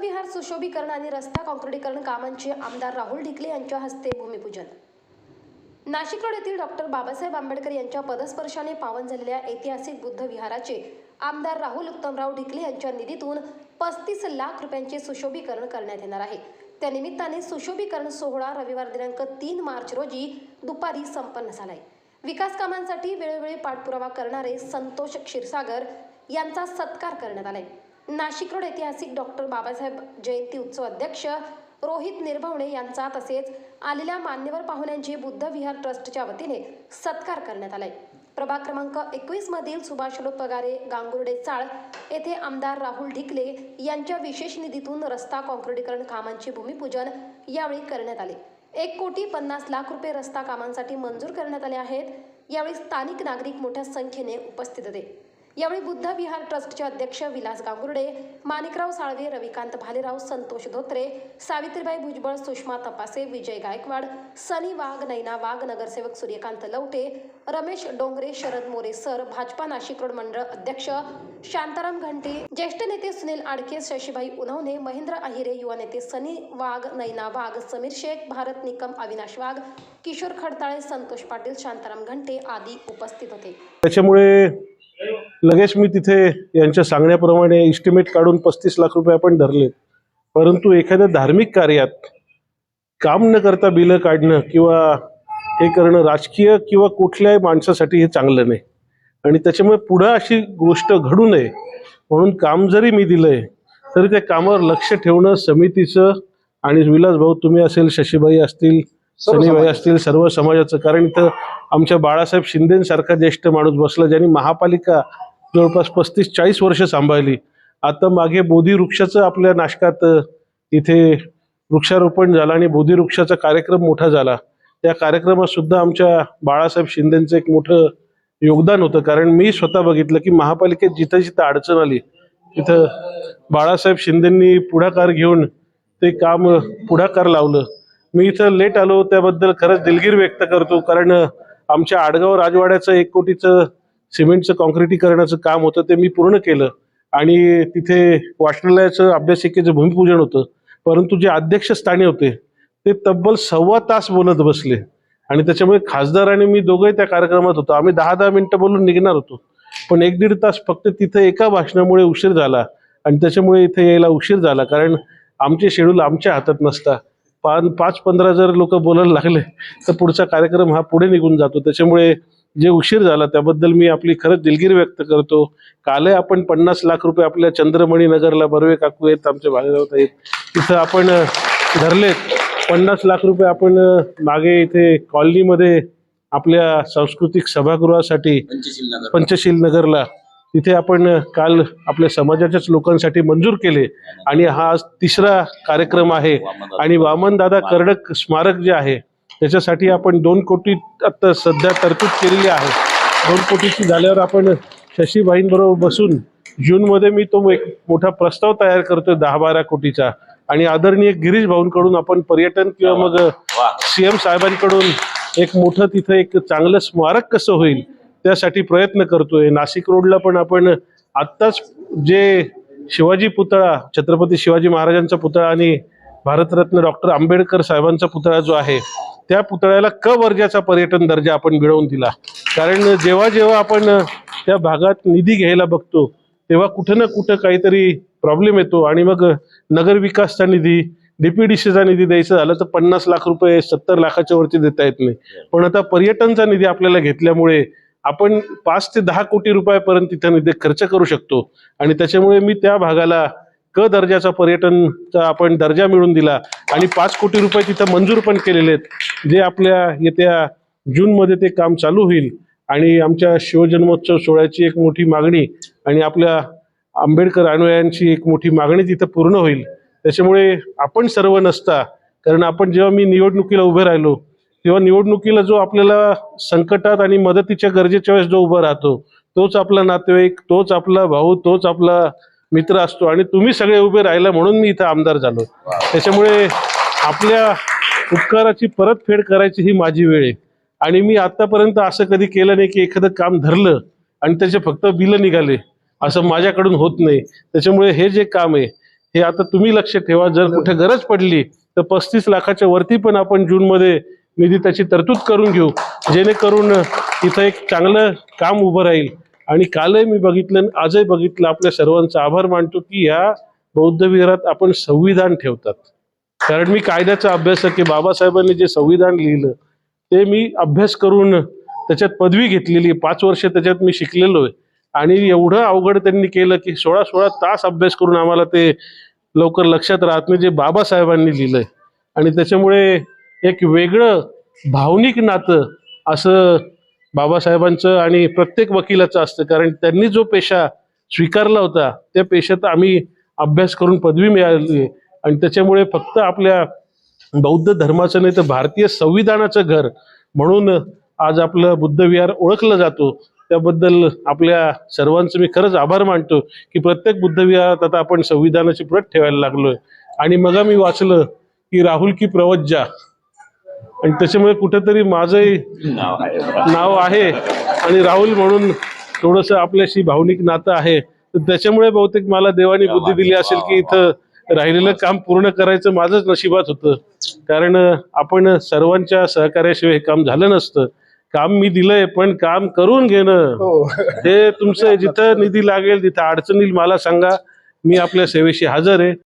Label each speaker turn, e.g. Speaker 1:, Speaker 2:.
Speaker 1: विहार सुशोभीकरण आणि रस्ता काँक्रिटीकरण कामांचे आमदार राहुल ढिकले यांच्या हस्ते भूमिपूजन. नाशिक रोड येथील डॉक्टर बाबासाहेब आंबेडकर यांच्या पदस्पर्शाने पावन झालेल्या ऐतिहासिक बुद्ध विहाराचे आमदार राहुल उत्तमराव ढिकले यांच्या निधीतून पस्तीस लाख रुपयांचे सुशोभीकरण करण्यात येणार आहे. त्यानिमित्ताने सुशोभीकरण सोहळा रविवार दिनांक तीन मार्च रोजी दुपारी संपन्न झालाय. विकास कामांसाठी वेळोवेळी पाठपुरावा करणारे संतोष क्षीरसागर यांचा सत्कार करण्यात आलाय. नाशिक रोड ऐतिहासिक डॉक्टर बाबासाहेब जयंती उत्सव अध्यक्ष रोहित निर्भवणे यांचा तसेच आलेल्या मान्यवर पाहुण्यांची बुद्ध विहार ट्रस्टच्या वतीने सत्कार करण्यात आलाय. प्रभाग क्रमांक एकवीस मधील सुभाषलोक पगारे गांगुर्डे चाळ येथे आमदार राहुल ढिकले यांच्या विशेष निधीतून रस्ता काँक्रिटीकरण कामांचे भूमिपूजन यावेळी करण्यात आले. एक कोटी पन्नास लाख रुपये रस्ता कामांसाठी मंजूर करण्यात आले आहेत. यावेळी स्थानिक नागरिक मोठ्या संख्येने उपस्थित होते. यावेळी बुद्ध विहार ट्रस्टचे अध्यक्ष विलास गांगुर्डे माणिकराव साळवे रविकांत भालेराव संतोष धोत्रे सावित्रीबाई भुजबळ सुषमा तपासे विजय गायकवाड सनी वाघ नैना वाघ नगरसेवक सूर्यकांत लवटे रमेश डोंगरे शरद मोरे सर भाजपा नाशिक रोड मंडळ अध्यक्ष शांताराम घंटे ज्येष्ठ नेते सुनील आडके शशीबाई उन्हवणे महेंद्र अहिरे युवा नेते सनी वाघ नैना वाघ समीर शेख भारत निकम अविनाश वाघ किशोर खडताळे संतोष पाटील शांताराम घंटे आदी उपस्थित होते.
Speaker 2: त्याच्यामुळे लगेच मी तिथे यांच्या सांगण्याप्रमाणे इस्टिमेट काढून पस्तीस लाख रुपये आपण धरले. परंतु एखाद्या धार्मिक कार्यात काम न करता बिलं काढणं किंवा हे करणं राजकीय किंवा कुठल्याही माणसासाठी हे चांगलं नाही. आणि त्याच्यामुळे पुढं अशी गोष्ट घडू नये म्हणून काम जरी मी दिलंय तरी त्या कामावर लक्ष ठेवणं समितीचं आणि विलास भाऊ तुम्ही असेल शशीबाई असतील सनीबाई असतील सर्व समाजाचं. कारण इथं आमच्या बाळासाहेब शिंदेसारखा ज्येष्ठ माणूस बसला ज्यांनी महापालिका जवळपास पस्तीस चाळीस वर्ष सांभाळली. आता मागे बोधी वृक्षाचं आपल्या नाशकात इथे वृक्षारोपण झालं आणि बोधी वृक्षाचा कार्यक्रम मोठा झाला. त्या कार्यक्रमात सुद्धा आमच्या बाळासाहेब शिंदेचं एक मोठं योगदान होतं. कारण मी स्वतः बघितलं की महापालिकेत जिथं जिथं अडचण आली तिथं बाळासाहेब शिंदेंनी पुढाकार घेऊन ते काम पुढाकार लावलं. मी इथं लेट आलो त्याबद्दल खरंच दिलगीर व्यक्त करतो. कारण आमच्या आडगाव राजवाड्याचं एक कोटीचं सिमेंटचं कॉन्क्रिटीकरणाचं काम होतं ते मी पूर्ण केलं. आणि तिथे वाचनालयाचं अभ्यासिकेचं भूमिपूजन होतं परंतु जे अध्यक्षस्थानी होते ते तब्बल सव्वा तास बोलत बसले. आणि त्याच्यामुळे खासदार आणि मी दोघंही त्या कार्यक्रमात होतो. आम्ही दहा दहा मिनटं बोलून निघणार होतो. पण एक दीड तास फक्त तिथं एका भाषणामुळे उशीर झाला आणि त्याच्यामुळे इथे यायला उशीर झाला. कारण आमचे शेड्यूल आमच्या हातात नसता. पाच पंधरा जर लोक बोलायला लागले तर पुढचा कार्यक्रम हा पुढे निघून जातो. त्याच्यामुळे जे उशीर झाला त्याबद्दल मी आपली खरंच दिलगिरी व्यक्त करतो. कालही आपण पन्नास लाख रुपये आपल्या चंद्रमणी नगरला बर्वे काकू आहेत आमचे भागीदार आहेत. तिथं आपण धरलेत. पन्नास लाख रुपये आपण मागे इथे कॉलनीमध्ये आपल्या सांस्कृतिक सभागृहासाठी
Speaker 3: पंचशील
Speaker 2: नगरला तिथे आपण काल आपल्या समाजाच्याच लोकांसाठी मंजूर केले. आणि हा तिसरा कार्यक्रम आहे. आणि वामनदादा कर्डक स्मारक जे आहे त्याच्यासाठी आपण दोन कोटी आता सध्या तरतूद केलेली आहे. दोन कोटीची झाल्यावर आपण शशीबाईंबरोबर बसून जूनमध्ये मी तो एक मोठा प्रस्ताव तयार करतोय दहा बारा कोटीचा. आणि आदरणीय गिरीश भाऊंकडून आपण पर्यटन किंवा मग सीएम साहेबांकडून एक मोठं तिथं एक चांगलं स्मारक कसं होईल त्यासाठी प्रयत्न करतोय. नाशिक रोडला पण आपण आत्ताच जे शिवाजी पुतळा छत्रपती शिवाजी महाराजांचा पुतळा आणि भारतरत्न डॉक्टर आंबेडकर साहेबांचा पुतळा जो आहे त्या पुतळ्याला क वर्जाचा पर्यटन दर्जा आपण मिळवून दिला. कारण जेव्हा जेव्हा आपण त्या भागात निधी घ्यायला बघतो तेव्हा कुठं ना कुठं काहीतरी प्रॉब्लेम येतो. आणि मग नगर विकासचा निधी डीपीडीसीचा निधी द्यायचा झालं तर पन्नास लाख रुपये सत्तर लाखाच्या वरती देता येत नाही. पण आता पर्यटनचा निधी आपल्याला घेतल्यामुळे आपण पाच ते दहा कोटी रुपयापर्यंत तिथं निधी खर्च करू शकतो. आणि त्याच्यामुळे मी त्या भागाला क दर्जाचा पर्यटनचा आपण दर्जा मिळून दिला आणि पाच कोटी रुपये तिथं मंजूर पण केलेले आहेत. जे आपल्या येत्या जूनमध्ये ते काम चालू होईल. आणि आमच्या शिवजन्मोत्सव सोहळ्याची एक मोठी मागणी आणि आपल्या आंबेडकर अनुयायांची एक मोठी मागणी तिथं पूर्ण होईल. त्याच्यामुळे आपण सर्व नसता कारण आपण जेव्हा मी निवडणुकीला उभे राहिलो तेव्हा निवडणुकीला जो आपल्याला संकटात आणि मदतीच्या गरजेच्या वेळेस जो उभा राहतो तोच आपला नातेवाईक तोच आपला भाऊ तोच आपला मित्र असतो आणि तुम्ही सगळे उभे राहिला म्हणून मी इथं आमदार झालो. त्याच्यामुळे आपल्या उपकाराची परतफेड करायची ही माझी वेळ आहे. आणि मी आतापर्यंत असं कधी केलं नाही की एखादं काम धरलं आणि त्याचे फक्त बिलं निघाले असं माझ्याकडून होत नाही. त्याच्यामुळे हे जे काम आहे हे आता तुम्ही लक्ष ठेवा. जर कुठे गरज पडली तर पस्तीस लाखाच्या वरती पण आपण जूनमध्ये निधी त्याची तरतूद करून घेऊ. जेणेकरून इथं एक चांगलं काम उभं राहील. आणि कालही मी बघितलं आणि आजही बघितलं आपल्या सर्वांचा आभार मानतो की या बौद्ध विहारात आपण संविधान ठेवतात. कारण मी कायद्याचा अभ्यासक की बाबासाहेबांनी जे संविधान लिहिलं ते मी अभ्यास करून त्याच्यात पदवी घेतलेली पाच वर्ष त्याच्यात मी शिकलेलो आहे. आणि एवढं अवघड त्यांनी केलं की सोळा सोळा तास अभ्यास करून आम्हाला ते लवकर लक्षात राहत नाही जे बाबासाहेबांनी लिहिलंय. आणि त्याच्यामुळे एक वेगळं भावनिक नातं असं बाबासाहेबांचं आणि प्रत्येक वकिलाचं असतं. कारण त्यांनी जो पेशा स्वीकारला होता त्या पेशात आम्ही अभ्यास करून पदवी मिळाली आहे. आणि त्याच्यामुळे फक्त आपल्या बौद्ध धर्माचं नाही तर भारतीय संविधानाचं घर म्हणून आज आपलं बुद्धविहार ओळखलं जातो. त्याबद्दल आपल्या सर्वांचं मी खरंच आभार मानतो की प्रत्येक बुद्धविहारात आता आपण संविधानाची प्रत ठेवायला लागलोय. आणि मग मी वाचलं की राहुल की प्रवज्जा आणि त्याच्यामुळे कुठेतरी माझंही नाव आहे. आणि राहुल म्हणून थोडंसं आपल्याशी भावनिक नातं आहे. तर त्याच्यामुळे बहुतेक मला देवाने बुद्धी दिली असेल की इथं राहिलेलं काम पूर्ण करायचं माझंच नशिबात होतं. कारण आपण सर्वांच्या सहकार्याशिवाय हे काम झालं नसतं. काम मी दिलंय पण काम करून घेणं. हे. तुमचं जिथं निधी लागेल तिथं अडचण येईल मला सांगा. मी आपल्या सेवेशी हजर आहे.